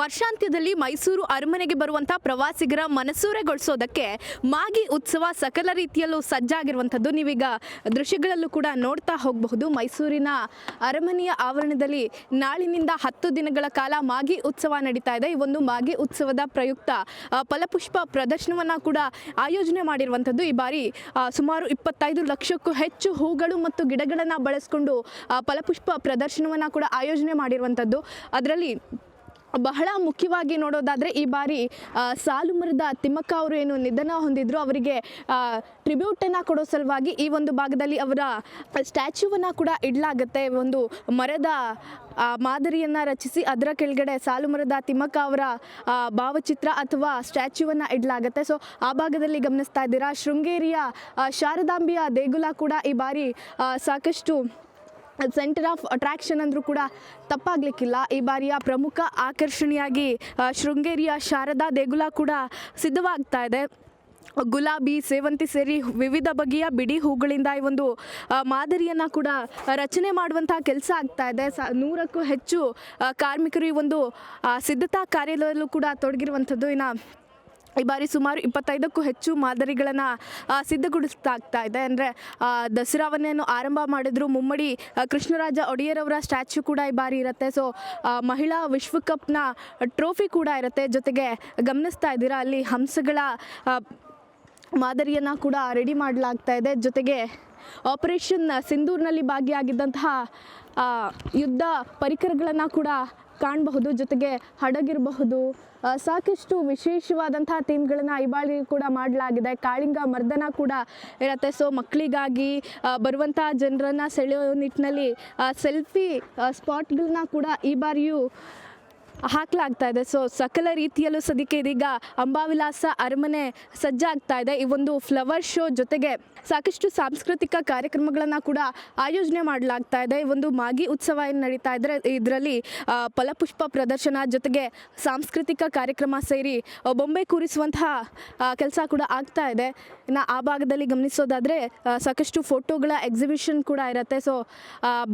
ವರ್ಷಾಂತ್ಯದಲ್ಲಿ ಮೈಸೂರು ಅರಮನೆಗೆ ಬರುವಂತಹ ಪ್ರವಾಸಿಗರ ಮನಸೂರೆಗೊಳಿಸೋದಕ್ಕೆ ಮಾಗಿ ಉತ್ಸವ ಸಕಲ ರೀತಿಯಲ್ಲೂ ಸಜ್ಜಾಗಿರುವಂಥದ್ದು. ನೀವೀಗ ದೃಶ್ಯಗಳಲ್ಲೂ ಕೂಡ ನೋಡ್ತಾ ಹೋಗಬಹುದು. ಮೈಸೂರಿನ ಅರಮನೆಯ ಆವರಣದಲ್ಲಿ ನಾಳಿನಿಂದ ಹತ್ತು ದಿನಗಳ ಕಾಲ ಮಾಗಿ ಉತ್ಸವ ನಡೀತಾ ಇದೆ. ಈ ಒಂದು ಮಾಗಿ ಉತ್ಸವದ ಪ್ರಯುಕ್ತ ಫಲಪುಷ್ಪ ಪ್ರದರ್ಶನವನ್ನು ಕೂಡ ಆಯೋಜನೆ ಮಾಡಿರುವಂಥದ್ದು. ಈ ಬಾರಿ ಸುಮಾರು ಇಪ್ಪತ್ತೈದು ಲಕ್ಷಕ್ಕೂ ಹೆಚ್ಚು ಹೂಗಳು ಮತ್ತು ಗಿಡಗಳನ್ನು ಬಳಸಿಕೊಂಡು ಫಲಪುಷ್ಪ ಪ್ರದರ್ಶನವನ್ನು ಕೂಡ ಆಯೋಜನೆ ಮಾಡಿರುವಂಥದ್ದು. ಅದರಲ್ಲಿ ಬಹಳ ಮುಖ್ಯವಾಗಿ ನೋಡೋದಾದರೆ ಈ ಬಾರಿ ಸಾಲು ಮರದ ತಿಮ್ಮಕ್ಕ ಅವರು ಏನು ನಿಧನ ಹೊಂದಿದ್ರು, ಅವರಿಗೆ ಟ್ರಿಬ್ಯೂಟನ್ನು ಕೊಡೋ ಸಲುವಾಗಿ ಈ ಒಂದು ಭಾಗದಲ್ಲಿ ಅವರ ಸ್ಟ್ಯಾಚ್ಯೂವನ್ನು ಕೂಡ ಇಡಲಾಗುತ್ತೆ. ಒಂದು ಮರದ ಮಾದರಿಯನ್ನು ರಚಿಸಿ ಅದರ ಕೆಳಗಡೆ ಸಾಲು ಮರದ ತಿಮ್ಮಕ್ಕ ಅವರ ಭಾವಚಿತ್ರ ಅಥವಾ ಸ್ಟ್ಯಾಚ್ಯೂವನ್ನು ಇಡಲಾಗುತ್ತೆ. ಸೊ ಆ ಭಾಗದಲ್ಲಿ ಗಮನಿಸ್ತಾ ಇದ್ದೀರಾ, ಶೃಂಗೇರಿಯ ಶಾರದಾಂಬಿಯ ದೇಗುಲ ಕೂಡ ಈ ಬಾರಿ ಸಾಕಷ್ಟು ಸೆಂಟರ್ ಆಫ್ ಅಟ್ರಾಕ್ಷನ್ ಅಂದರೂ ಕೂಡ ತಪ್ಪಾಗಲಿಕ್ಕಿಲ್ಲ. ಈ ಬಾರಿಯ ಪ್ರಮುಖ ಆಕರ್ಷಣೆಯಾಗಿ ಶೃಂಗೇರಿಯ ಶಾರದಾ ದೇಗುಲ ಕೂಡ ಸಿದ್ಧವಾಗ್ತಾ ಇದೆ. ಗುಲಾಬಿ, ಸೇವಂತಿ ಸೇರಿ ವಿವಿಧ ಬಗೆಯ ಬಿಡಿ ಹೂಗಳಿಂದ ಈ ಒಂದು ಮಾದರಿಯನ್ನು ಕೂಡ ರಚನೆ ಮಾಡುವಂತಹ ಕೆಲಸ ಆಗ್ತಾ ಇದೆ. ಸ, ನೂರಕ್ಕೂ ಹೆಚ್ಚು ಕಾರ್ಮಿಕರು ಈ ಒಂದು ಸಿದ್ಧತಾ ಕಾರ್ಯದಲ್ಲೂ ಕೂಡ ತೊಡಗಿರುವಂಥದ್ದು. ಇನ್ನು ಈ ಬಾರಿ ಸುಮಾರು ಇಪ್ಪತ್ತೈದಕ್ಕೂ ಹೆಚ್ಚು ಮಾದರಿಗಳನ್ನು ಸಿದ್ಧಗೊಳಿಸ್ತಾ ಇದೆ. ಅಂದರೆ ದಸರಾವನ್ನೇನು ಆರಂಭ ಮಾಡಿದ್ರು, ಮುಮ್ಮಡಿ ಕೃಷ್ಣರಾಜ ಒಡೆಯರ್ ಅವರ ಸ್ಟ್ಯಾಚ್ಯೂ ಕೂಡ ಈ ಬಾರಿ ಇರುತ್ತೆ. ಸೊ ಮಹಿಳಾ ವಿಶ್ವಕಪ್ನ ಟ್ರೋಫಿ ಕೂಡ ಇರುತ್ತೆ. ಜೊತೆಗೆ ಗಮನಿಸ್ತಾ ಇದ್ದೀರಾ, ಅಲ್ಲಿ ಹಂಸಗಳ ಮಾದರಿಯನ್ನು ಕೂಡ ರೆಡಿ ಮಾಡಲಾಗ್ತಾ ಇದೆ. ಜೊತೆಗೆ ಆಪರೇಷನ್ ಸಿಂಧೂರಿನಲ್ಲಿ ಭಾಗಿಯಾಗಿದ್ದಂತಹ ಯುದ್ಧ ಪರಿಕರಗಳನ್ನು ಕೂಡ ಕಾಣಬಹುದು, ಜೊತೆಗೆ ಹಡಗಿರಬಹುದು. ಸಾಕಷ್ಟು ವಿಶೇಷವಾದಂತಹ ಥೀಮ್ಗಳನ್ನು ಈ ಕೂಡ ಮಾಡಲಾಗಿದೆ. ಕಾಳಿಂಗ ಮರ್ದನ ಕೂಡ ಇರುತ್ತೆ. ಸೊ ಮಕ್ಕಳಿಗಾಗಿ ಬರುವಂತಹ ಜನರನ್ನು ಸೆಳೆಯೋ ನಿಟ್ಟಿನಲ್ಲಿ ಸೆಲ್ಫಿ ಸ್ಪಾಟ್ಗಳನ್ನ ಕೂಡ ಈ ಬಾರಿಯೂ ಹಾಕಲಾಗ್ತಾ ಇದೆ. ಸೊ ಸಕಲ ರೀತಿಯಲ್ಲೂ ಸದ್ಯಕ್ಕೆ ಇದೀಗ ಅಂಬಾವಿಲಾಸ ಅರಮನೆ ಸಜ್ಜಾಗ್ತಾ ಇದೆ. ಈ ಒಂದು ಫ್ಲವರ್ ಶೋ ಜೊತೆಗೆ ಸಾಕಷ್ಟು ಸಾಂಸ್ಕೃತಿಕ ಕಾರ್ಯಕ್ರಮಗಳನ್ನು ಕೂಡ ಆಯೋಜನೆ ಮಾಡಲಾಗ್ತಾ ಇದೆ. ಈ ಒಂದು ಮಾಗಿ ಉತ್ಸವ ಏನು ನಡೀತಾ ಇದ್ರೆ, ಇದರಲ್ಲಿ ಫಲಪುಷ್ಪ ಪ್ರದರ್ಶನ ಜೊತೆಗೆ ಸಾಂಸ್ಕೃತಿಕ ಕಾರ್ಯಕ್ರಮ ಸೇರಿ ಬೊಂಬೆ ಕೂರಿಸುವಂತಹ ಕೆಲಸ ಕೂಡ ಆಗ್ತಾ ಇದೆ. ಇನ್ನು ಆ ಭಾಗದಲ್ಲಿ ಗಮನಿಸೋದಾದರೆ ಸಾಕಷ್ಟು ಫೋಟೋಗಳ ಎಕ್ಸಿಬಿಷನ್ ಕೂಡ ಇರುತ್ತೆ. ಸೊ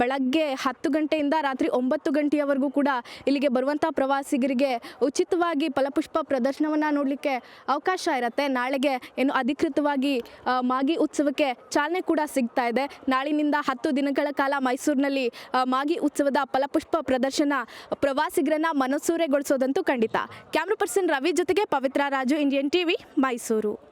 ಬೆಳಗ್ಗೆ ಹತ್ತು ಗಂಟೆಯಿಂದ ರಾತ್ರಿ ಒಂಬತ್ತು ಗಂಟೆಯವರೆಗೂ ಕೂಡ ಇಲ್ಲಿಗೆ ಬರುವಂಥ ಪ್ರವಾಸಿಗರಿಗೆ ಉಚಿತವಾಗಿ ಫಲಪುಷ್ಪ ಪ್ರದರ್ಶನವನ್ನು ನೋಡಲಿಕ್ಕೆ ಅವಕಾಶ ಇರುತ್ತೆ. ನಾಳೆಗೆ ಏನು ಅಧಿಕೃತವಾಗಿ ಮಾಗಿ ಉತ್ಸವಕ್ಕೆ ಚಾಲನೆ ಕೂಡ ಸಿಗ್ತಾ ಇದೆ. ನಾಳಿನಿಂದ ಹತ್ತು ದಿನಗಳ ಕಾಲ ಮೈಸೂರಿನಲ್ಲಿ ಮಾಗಿ ಉತ್ಸವದ ಫಲಪುಷ್ಪ ಪ್ರದರ್ಶನ ಪ್ರವಾಸಿಗರನ್ನ ಮನಸೂರೆಗೊಳಿಸೋದಂತೂ ಖಂಡಿತ. ಕ್ಯಾಮ್ರಾ ಪರ್ಸನ್ ರವಿ ಜೊತೆಗೆ ಪವಿತ್ರ ರಾಜು, ಇಂಡಿಯನ್ ಟಿವಿ, ಮೈಸೂರು.